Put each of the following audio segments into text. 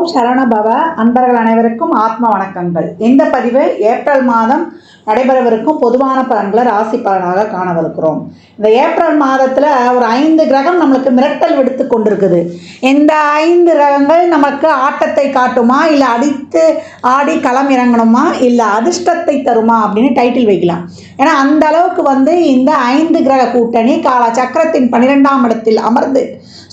ஓம் சரணபவ அன்பர்கள் அனைவருக்கும் ஆத்ம வணக்கங்கள். இந்த பதிவு ஏப்ரல் மாதம் நடைபெறவிருக்கும் பொதுவான பலன்களை ராசி பலனாக காணவிருக்கிறோம். இந்த ஏப்ரல் மாதத்தில் ஒரு ஐந்து கிரகம் நம்மளுக்கு மிரட்டல் விடுத்து கொண்டிருக்குது. இந்த ஐந்து கிரகங்கள் நமக்கு ஆட்டத்தை காட்டுமா இல்லை அடித்து ஆடி களம் இறங்கணுமா இல்லை அதிர்ஷ்டத்தை தருமா அப்படின்னு டைட்டில் வைக்கலாம். ஏன்னா அந்த அளவுக்கு வந்து இந்த ஐந்து கிரக கூட்டணி கால சக்கரத்தின் பன்னிரெண்டாம் இடத்தில் அமர்ந்து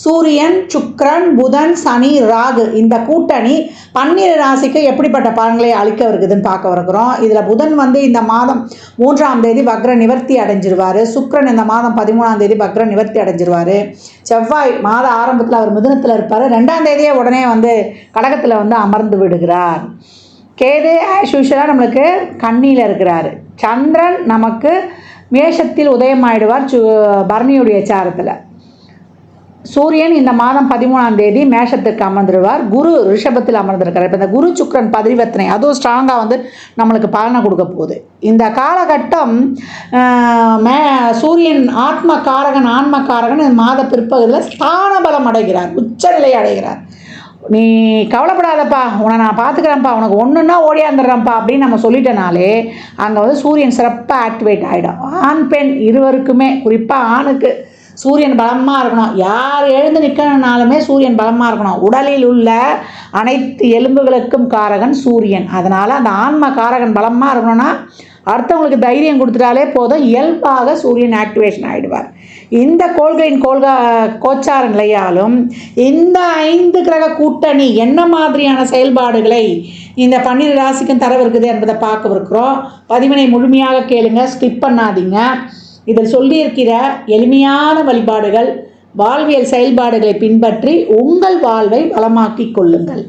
சூரியன் சுக்ரன் புதன் சனி ராகு இந்த கூட்டணி பன்னிரு ராசிக்கு எப்படிப்பட்ட பலன்களை அளிக்க இருக்குதுன்னு பார்க்க வருகிறோம். இதில் புதன் வந்து இந்த மாதம் மூன்றாம் தேதி வக்ர நிவர்த்தி அடைஞ்சிருவார். சுக்கிரன் இந்த மாதம் பதிமூணாம் தேதி வக்ர நிவர்த்தி அடைஞ்சிருவார். செவ்வாய் மாத ஆரம்பத்தில் அவர் மிதுனத்தில் இருப்பார். ரெண்டாம் தேதியே உடனே வந்து கடகத்தில் வந்து அமர்ந்து விடுகிறார். கேது ஆஸ் யூஷுவலாக நம்மளுக்கு கண்ணியில் இருக்கிறார். சந்திரன் நமக்கு மேஷத்தில் உதயமாயிடுவார். சு பரணியுடைய சாரத்தில். சூரியன் இந்த மாதம் பதிமூணாம் தேதி மேஷத்துக்கு அமர்ந்துடுவார் குரு ரிஷபத்தில் அமர்ந்திருக்கார் இப்போ இந்த குரு சுக்கரன் பதிவர்த்தனை அதுவும் ஸ்ட்ராங்காக வந்து நம்மளுக்கு பலனை கொடுக்க போகுது. இந்த காலகட்டம் மே சூரியன் ஆத்ம காரகன் ஆன்ம காரகன் இந்த மாத பிற்பகுதியில் ஸ்தான பலம் அடைகிறார். உச்சநிலை அடைகிறார். நீ கவலைப்படாதப்பா. உன்னை நான் பார்த்துக்கிறேன்ப்பா. உனக்கு ஒன்றுன்னா ஓடியாந்துடுறேன்ப்பா அப்படின்னு நம்ம சொல்லிட்டனாலே அங்கே வந்து சூரியன் சிறப்பாக ஆக்டிவேட் ஆகிடும் ஆண் பெண் இருவருக்குமே குறிப்பாக ஆணுக்கு சூரியன் பலமாக இருக்கணும். யார் எழுந்து நிற்கணுனாலுமே சூரியன் பலமாக இருக்கணும். உடலில் உள்ள அனைத்து எலும்புகளுக்கும் காரகன் சூரியன். அதனால் அந்த ஆன்ம காரகன் பலமாக இருக்கணும்னா அடுத்தவங்களுக்கு தைரியம் கொடுத்துட்டாலே போதும். இயல்பாக சூரியன் ஆக்டிவேஷன் ஆகிடுவார் இந்த கோள்களின் கோள்கா கோச்சார நிலையாலும் இந்த ஐந்து கிரக கூட்டணி என்ன மாதிரியான செயல்பாடுகளை இந்த பன்னிரு ராசிக்கும் தரவிருக்குது என்பதை பார்க்கவிருக்கிறோம். பதிவினை முழுமையாக கேளுங்க. ஸ்கிப் பண்ணாதீங்க. இதில் சொல்லியிருக்கிற எளிமையான வழிபாடுகள் வாழ்வியல் செயல்பாடுகளை பின்பற்றி உங்கள் வாழ்வை வளமாக்கிக் கொள்ளுங்கள்.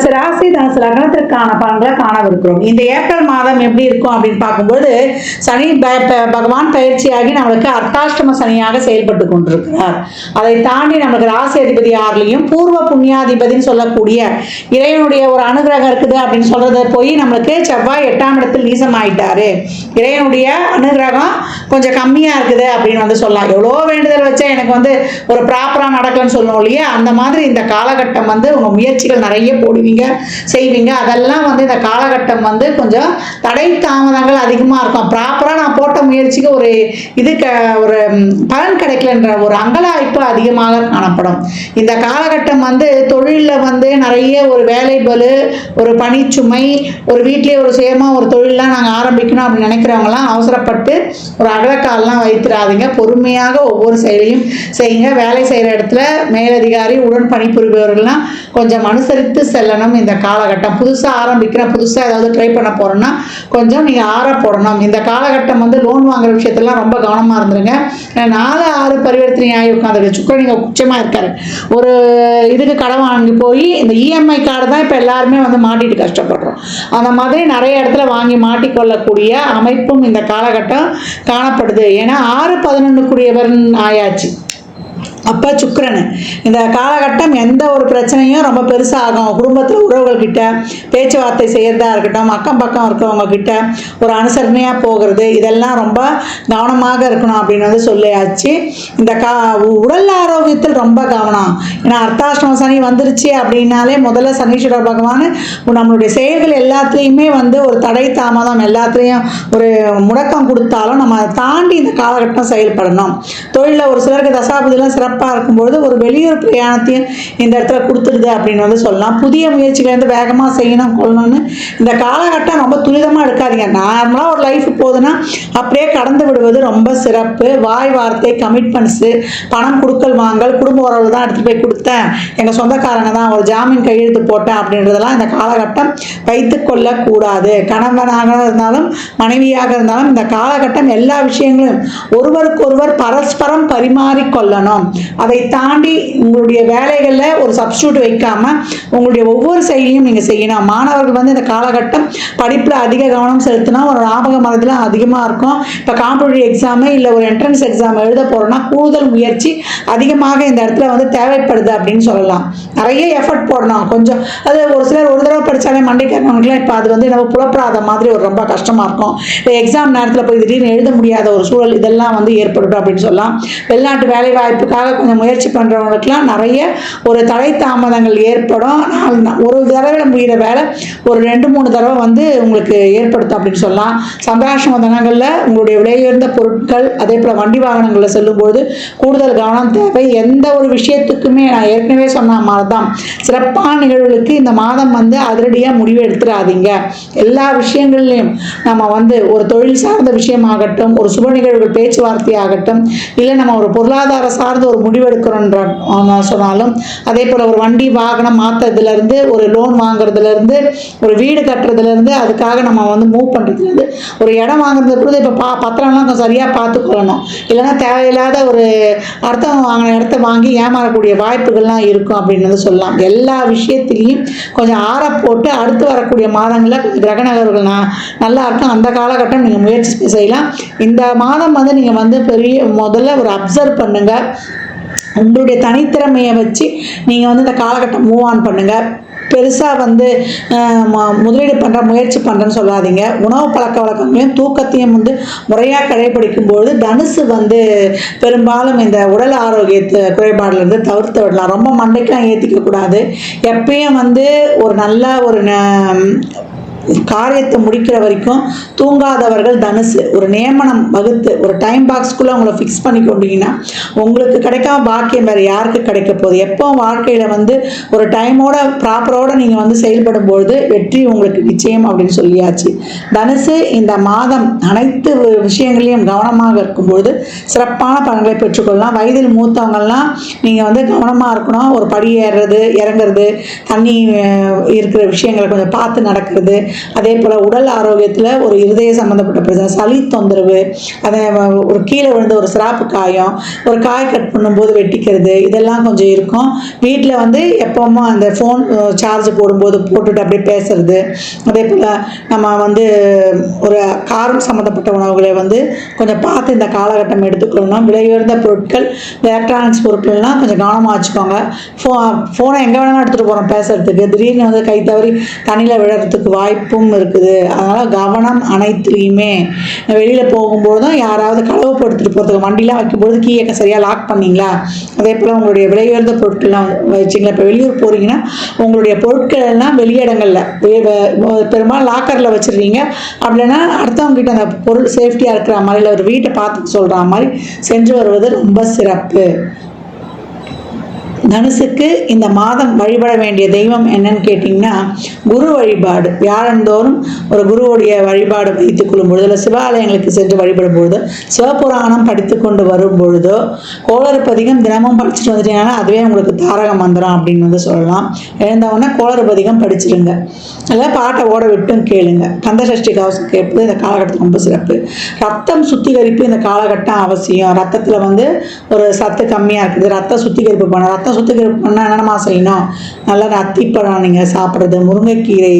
தனுசு ராசி தனுசு லக்னத்திற்கான பலன்களை காணவிருக்கிறோம். இந்த ஏப்ரல் மாதம் எப்படி இருக்கும் அப்படின்னு பார்க்கும்போது சனி ப- ப- பகவான் பயிற்சியாகி நம்மளுக்கு அர்த்தாஷ்டம சனியாக செயல்பட்டு கொண்டிருக்கிறார். அதை தாண்டி நம்மளுக்கு ராசி அதிபதி ஆறுலையும் பூர்வ புண்ணியாதிபதினு சொல்லக்கூடிய இறைவனுடைய ஒரு அனுகிரகம் இருக்குது அப்படின்னு சொல்றத போய் நம்மளுக்கு செவ்வாய் எட்டாம் இடத்தில் நீசம் ஆயிட்டாரு இறைவனுடைய அனுகிரகம் கொஞ்சம் கம்மியாக இருக்குது அப்படின்னு வந்து சொல்லலாம். எவ்வளோ வேண்டுதல் வச்சா எனக்கு வந்து ஒரு ப்ராப்பராக நடக்கலன்னு சொல்லணும் இல்லையா? அந்த மாதிரி இந்த காலகட்டம் வந்து உங்கள் முயற்சிகள் நிறைய போடுவீங்க. செய்வீங்க அதெல்லாம் வந்து இந்த காலகட்டம் வந்து கொஞ்சம் தடை தாமதங்கள் அதிகமாக இருக்கும். ப்ராப்பராக நான் போட்ட முயற்சிக்கு ஒரு இது க ஒரு பலன் கிடைக்கலன்ற ஒரு அங்கலாய்ப்பு அதிகமாக காணப்படும். இந்த காலகட்டம் வந்து தொழிலில் வந்து நிறைய ஒரு வேலை பலு ஒரு பணிச்சுமை ஒரு வீட்டிலே ஒரு சுயமாக ஒரு தொழிலெலாம் நாங்கள் ஆரம்பிக்கணும் அப்படின்னு நினைக்கிறவங்களாம் அவசரப்பட்டு ஒரு அகலக்கால்லாம் வைத்திராதீங்க. பொறுமையாக ஒவ்வொரு செயலையும் செய்யுங்க. வேலை செய்கிற இடத்துல மேலதிகாரி உடன் பணிபுரிபவர்கள்லாம் கொஞ்சம் அனுசரித்து செல்லணும். இந்த காலகட்டம் புதுசாக ஆரம்பிக்கிறேன் புதுசாக ஏதாவது ட்ரை பண்ண போகிறோன்னா கொஞ்சம் நீங்கள் ஆற போடணும். இந்த காலகட்டம் வந்து லோன் வாங்குற விஷயத்தெல்லாம் ரொம்ப கவனமாக இருந்துருங்க. நாலு ஆறு பரிவர்த்தனை ஆகி உட்காந்துருக்கு சுக்கரன் நீங்கள் உச்சமாக இருக்காரு. ஒரு இதுக்கு கடன் வாங்கி போய் இந்த இஎம்ஐ கார்டு தான் இப்போ எல்லாருமே வந்து மாட்டிட்டு கஷ்டப்படுறோம். அந்த மாதிரி நிறைய இடத்துல வாங்கி மாட்டிக்கொள்ளக்கூடிய அமைப்பும் இந்த காலகட்டம் காணப்படுது. ஏன்னா ஆறு பதினொன்றுக்குரியவர் ஆயாச்சு. அப்போ சுக்கிரன். இந்த காலகட்டம் எந்த ஒரு பிரச்சனையும் ரொம்ப பெருசாகும். குடும்பத்தில் உறவுகள்கிட்ட பேச்சுவார்த்தை செய்கிறதா இருக்கட்டும் அக்கம் பக்கம் இருக்கிறவங்க கிட்ட ஒரு அனுசரணையாக போகிறது இதெல்லாம் ரொம்ப கவனமாக இருக்கணும் அப்படின்னு வந்து சொல்லியாச்சு. இந்த கா உடல் ஆரோக்கியத்தில் ரொம்ப கவனம். ஏன்னா அர்த்தாஷ்டம சனி வந்துருச்சு அப்படின்னாலே முதல்ல சனீஸ்வரர் பகவான் நம்மளுடைய செயல்கள் எல்லாத்துலேயுமே வந்து ஒரு தடை தாமதம் எல்லாத்துலேயும் ஒரு முடக்கம் கொடுத்தாலும் நம்ம அதை தாண்டி இந்த காலகட்டம் செயல்படணும். தொழிலில் ஒரு சிலருக்கு தசாபதிலாம் சிறப்பாக இருக்கும்பொழுது ஒரு வெளியூர் பிரயாணத்தையும் இந்த இடத்துல கொடுத்துருது அப்படின்னு வந்து சொல்லலாம். புதிய முயற்சிகளை வந்து வேகமாக செய்யணும் கொள்ளணும்னு இந்த காலகட்டம் ரொம்ப துரிதமாக எடுக்காதீங்க. நார்மலாக ஒரு லைஃப் போகுதுன்னா அப்படியே கடந்து விடுவது ரொம்ப சிறப்பு. வாய் வார்த்தை கமிட்மெண்ட்ஸு பணம் கொடுக்கல் வாங்கல் குடும்ப உறவு தான் எடுத்துகிட்டு போய் கொடுத்தேன். எங்கள் சொந்தக்காரங்க தான் ஒரு ஜாமீன் கையெழுத்து போட்டேன் அப்படின்றதெல்லாம் இந்த காலகட்டம் வைத்து கொள்ளக்கூடாது. கணவனாக இருந்தாலும் மனைவியாக இருந்தாலும் இந்த காலகட்டம் எல்லா விஷயங்களும் ஒருவருக்கொருவர் பரஸ்பரம் பரிமாறிக்கொள்ளணும். அதை தாண்டி உங்களுடைய வேலைகளில் ஒரு சப்ஸ்டியூட் வைக்காம உங்களுடைய ஒவ்வொரு செயலையும் நீங்கள் செய்யணும். மாணவர்கள் வந்து இந்த காலகட்டம் படிப்பில் அதிக கவனம் செலுத்தினா ஒரு ஞாபக மரத்தில் அதிகமாக இருக்கும். இப்போ காம்படிட்டிவ் எக்ஸாமு இல்லை ஒரு என்ட்ரன்ஸ் எக்ஸாம் எழுத போகிறோன்னா கூடுதல் முயற்சி அதிகமாக இந்த இடத்துல வந்து தேவைப்படுது அப்படின்னு சொல்லலாம். நிறைய எஃபர்ட் போடணும். கொஞ்சம் அது ஒரு சிலர் ஒரு தடவை படித்தாலே மண்டைக்காரவங்களுக்குலாம் இப்போ அது வந்து நம்ம புலப்படாத மாதிரி ஒரு ரொம்ப கஷ்டமாக இருக்கும். இப்போ எக்ஸாம் நேரத்தில் போய் திடீர்னு எழுத முடியாத ஒரு சூழல் இதெல்லாம் வந்து ஏற்படும் அப்படின்னு சொல்லலாம். வெளிநாட்டு வேலை வாய்ப்புக்காக கொஞ்சம் முயற்சி பண்ணுறவங்களுக்குலாம் நிறைய ஒரு தடை தாமதங்கள் ஏற்படும். நாலு- ஒரு தடவை முடிகிற வேலை ஒரு ரெண்டு மூணு தடவை வந்து உங்களுக்கு ஏற்படுத்தும் அப்படின்னு சொல்லலாம். சந்திராசிரம தினங்களில் உங்களுடைய விலையுயர்ந்த பொருட்கள் அதே போல் வண்டி வாகனங்களில் செல்லும்பொழுது கூடுதல் கவனம் தேவை. எந்த ஒரு விஷயத்துக்குமே நான் ஏற்கனவே சொன்ன மாதிரி தான் சிறப்பான நிகழ்வுகளுக்கு இந்த மாதம் வந்து அதிரடியாக முடிவு எடுத்துடாதீங்க. எல்லா விஷயங்கள்லையும் நம்ம வந்து ஒரு தொழில் சார்ந்த விஷயமாகட்டும் ஒரு சுப நிகழ்வுகள் பேச்சுவார்த்தை ஆகட்டும் இல்லை நம்ம ஒரு பொருளாதார சார்ந்த ஒரு முடிவெடுக்கிறோன்ற சொன்னாலும். அதே போல் ஒரு வண்டி வாகனம் மாற்றுறதுலேருந்து ஒரு லோன் வாங்குறதுலேருந்து ஒரு வீடு கட்டுறதுலேருந்து அதுக்காக நம்ம வந்து மூவ் பண்ணுறதுலேருந்து ஒரு இடம் வாங்குறது கூட இப்போ பா பத்திரம்லாம் கொஞ்சம் சரியாக பார்த்துக்கொள்ளணும். இல்லைன்னா தேவையில்லாத ஒரு அர்த்தம் வாங்கின இடத்த வாங்கி ஏமாறக்கூடிய வாய்ப்புகள்லாம் இருக்கும் அப்படின்னு வந்து சொல்லலாம். எல்லா விஷயத்திலையும் கொஞ்சம் ஆற போட்டு அடுத்து வரக்கூடிய மாதங்களில் கிரக நகர்கள் நல்லா இருக்கும் அந்த காலகட்டம் நீங்கள் முயற்சி செய்யலாம். இந்த மாதம் வந்து நீங்கள் வந்து பெரிய முதல்ல ஒரு அப்சர்வ் பண்ணுங்கள் உங்களுடைய தனித்திறமையை வச்சு நீங்கள் வந்து இந்த காலகட்டம் மூவ் ஆன் பண்ணுங்கள் பெருசாக வந்து முதலீடு பண்ணுற முயற்சி பண்ணுறேன்னு சொல்லாதீங்க. உணவு பழக்க வழக்கங்களையும் தூக்கத்தையும் வந்து முறையாக கடைபிடிக்கும்போது தனுசு வந்து பெரும்பாலும் இந்த உடல் ஆரோக்கியத்தை குறைபாடுலேருந்து தவிர்த்து விடலாம். ரொம்ப மண்டைக்கெலாம் ஏற்றிக்கக்கூடாது எப்பயும் வந்து ஒரு நல்ல ஒரு ந- காரியத்தை முடிக்கிற வரைக்கும் தூங்காதவர்கள் தனுசு. ஒரு நியமனம் வகுத்து ஒரு டைம் பாக்ஸ்க்குள்ளே உங்களை ஃபிக்ஸ் பண்ணி கொண்டீங்கன்னா உங்களுக்கு கிடைக்காம பாக்கியம் வேறு யாருக்கு கிடைக்க போகுது? எப்போ வாழ்க்கையில் வந்து ஒரு டைமோட ப்ராப்பரோட நீங்கள் வந்து செயல்படும் பொழுது வெற்றி உங்களுக்கு நிச்சயம் அப்படின்னு சொல்லியாச்சு. தனுசு இந்த மாதம் அனைத்து விஷயங்களையும் கவனமாக இருக்கும்பொழுது சிறப்பான பலன்களை பெற்றுக்கொள்ளலாம். வயதில் மூத்தவங்கள்லாம் நீங்கள் வந்து கவனமாக இருக்கணும். ஒரு படி ஏறுறது இறங்குறது தண்ணி இருக்கிற விஷயங்களை கொஞ்சம் பார்த்து நடக்கிறது அதே போல் உடல் ஆரோக்கியத்தில் ஒரு இருதய சம்மந்தப்பட்ட பிரச்சனை சளி தொந்தரவு அதை ஒரு கீழே விழுந்த ஒரு சிராப்பு காயம் ஒரு காய் கட் பண்ணும்போது வெட்டிக்கிறது இதெல்லாம் கொஞ்சம் இருக்கும். வீட்டில் வந்து எப்போவுமே அந்த ஃபோன் சார்ஜ் போடும்போது போட்டுட்டு அப்படியே பேசுறது. அதே போல் நம்ம வந்து ஒரு காரம் சம்மந்தப்பட்ட உணவுகளை வந்து கொஞ்சம் பார்த்து இந்த காலகட்டம் எடுத்துக்கொள்ளணும் விலையுயர்ந்த பொருட்கள் எலக்ட்ரானிக்ஸ் பொருட்கள்லாம் கொஞ்சம் கவனமாக வச்சுக்கோங்க. ஃபோ ஃபோனை எங்கே வேணாலும் எடுத்துகிட்டு போகிறோம் பேசுகிறதுக்கு திடீர்னு வந்து கை தவறி தண்ணியில் விழறதுக்கு வாய்ப்பும் இருக்குது. அதனால் கவனம் அனைத்துலேயுமே. வெளியில் போகும்போதும் யாராவது களவு போகிறதுக்கு வண்டிலாம் வைக்கும்போது கீழே சரியாக லாக் பண்ணீங்களா? அதே போல் உங்களுடைய விலையுயர்ந்த பொருட்கள்லாம் வச்சிங்களா? இப்போ வெளியூர் போகிறீங்கன்னா உங்களுடைய பொருட்கள் எல்லாம் வெளியிடங்களில் பெரும்பாலும் லாக்கரில் வச்சிருக்கீங்க அப்படின்னா அடுத்தவங்ககிட்ட அந்த பொருள் சேஃப்டியாக இருக்கிற மாதிரி இல்லை ஒரு வீட்டை பார்த்து சொல்கிற மாதிரி சென்று வருவது ரொம்ப சிறப்பு. தனுசுக்கு இந்த மாதம் வழிபட வேண்டிய தெய்வம் என்னன்னு கேட்டிங்கன்னா குரு வழிபாடு. வியாழந்தோறும் ஒரு குருவுடைய வழிபாடு வைத்துக் கொள்ளும் பொழுது இல்லை சிவாலயங்களுக்கு சென்று வழிபடும் பொழுது சிவபுராணம் படித்து கொண்டு வரும் பொழுதோ கோளறுபதிகம் தினமும் படிச்சுட்டு வந்துட்டீங்கன்னா அதுவே உங்களுக்கு தாரக மந்திரம் அப்படின்னு வந்து சொல்லலாம். எழுந்தவொடனே கோளறுபதிகம் படிச்சிடுங்க இல்லை பாட்டை ஓட விட்டும் கேளுங்க. கந்தசஷ்டி கவசம் கேட்பது இந்த காலகட்டத்தில் ரொம்ப சிறப்பு. ரத்தம் சுத்திகரிப்பு இந்த காலகட்டம் அவசியம். ரத்தத்தில் வந்து ஒரு சத்து கம்மியாக இருக்குது. ரத்த சுத்திகரிப்பு பண்ண ரத்தம் சுத்திகரிப்பு பண்ணால் என்னென்னமா செய்யணும்? நல்லா அத்திப்பழம் நீங்கள் சாப்பிட்றது முருங்கைக்கீரை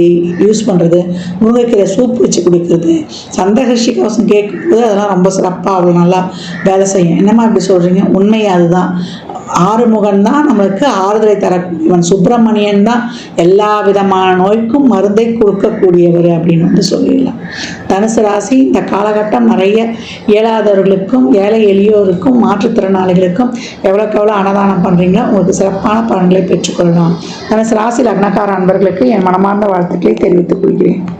யூஸ் பண்ணுறது முருங்கைக்கீரை சூப் வச்சு குடிக்கிறது சந்தகஷி கவசம் கேட்கும்போது அதெல்லாம் ரொம்ப சிறப்பாக அவ்வளோ நல்லா வேலை செய்யும். என்னம்மா இப்படி சொல்கிறீங்க உண்மை அதுதான். ஆறுமுகன் தான் நம்மளுக்கு ஆறுதலை தரக்கூடியவன் சுப்பிரமணியன் தான் எல்லா விதமான நோய்க்கும் மருந்தை கொடுக்கக்கூடியவர் அப்படின்னு வந்து சொல்லிடலாம். தனுசு ராசி இந்த காலகட்டம் நிறைய இயலாதவர்களுக்கும் ஏழை எளியோருக்கும் மாற்றுத்திறனாளிகளுக்கும் எவ்வளோக்கு எவ்வளோ அன்னதானம் பண்ணுறீங்களோ உங்களுக்கு சிறப்பான பலன்களை பெற்றுக்கொள்ளலாம். தனுசு ராசி லக்னக்கார அன்பர்களுக்கு என் மனமார்ந்த வாழ்த்துக்களை தெரிவித்துக் கொள்கிறேன்.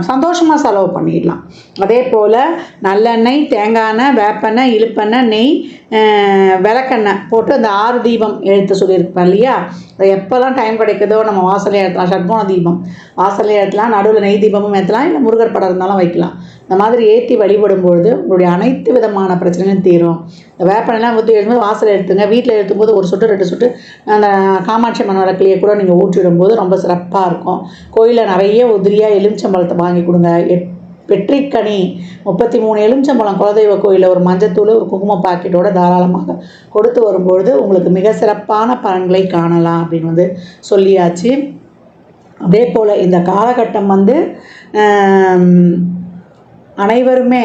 சந்தோஷமாக செலவு பண்ணிடலாம். அதே போல் நல்லெண்ணெய் தேங்காய் எண்ணெய் வேப்பெண்ணெய் இழுப்பெண்ணெய் நெய் விளக்கெண்ணெய் போட்டு அந்த ஆறு தீபம் எழுத்து சொல்லியிருப்பேன் இல்லையா? அது எப்போல்லாம் டைம் கிடைக்குதோ நம்ம வாசலே ஏற்றலாம். ஷட்கோண தீபம். வாசலே ஏற்றலாம். நடுவில் நெய் தீபமும் ஏற்றலாம். இல்லை முருகர் படம் இருந்தாலும் வைக்கலாம். இந்த மாதிரி ஏற்றி வழிபடும் பொழுது உங்களுடைய அனைத்து விதமான பிரச்சனையும் தீரும். இந்த வேப்பனெல்லாம் ஊற்றி எழுதும்போது வாசல் எடுத்துங்க. வீட்டில் எழுத்தும்போது ஒரு சுட்டு ரெண்டு சுட்டு அந்த காமாட்சி அம்மன் விளக்குலையே கூட நீங்கள் ஊற்றிடும்போது ரொம்ப சிறப்பாக இருக்கும். கோயிலில் நிறைய உதிரியாக எலுமிச்சம்பழத்தை வாங்கி கொடுங்க. எட் வெற்றிக்கனி முப்பத்தி மூணு எலுமிச்சம்பழம் குலதெய்வ கோயிலில் ஒரு மஞ்சத்தூள் ஒரு குங்கும பாக்கெட்டோட தாராளமாக கொடுத்து வரும்பொழுது உங்களுக்கு மிக சிறப்பான பலன்களை காணலாம் அப்படின்னு வந்து சொல்லியாச்சு. அதே போல் இந்த காலகட்டம் வந்து அனைவருமே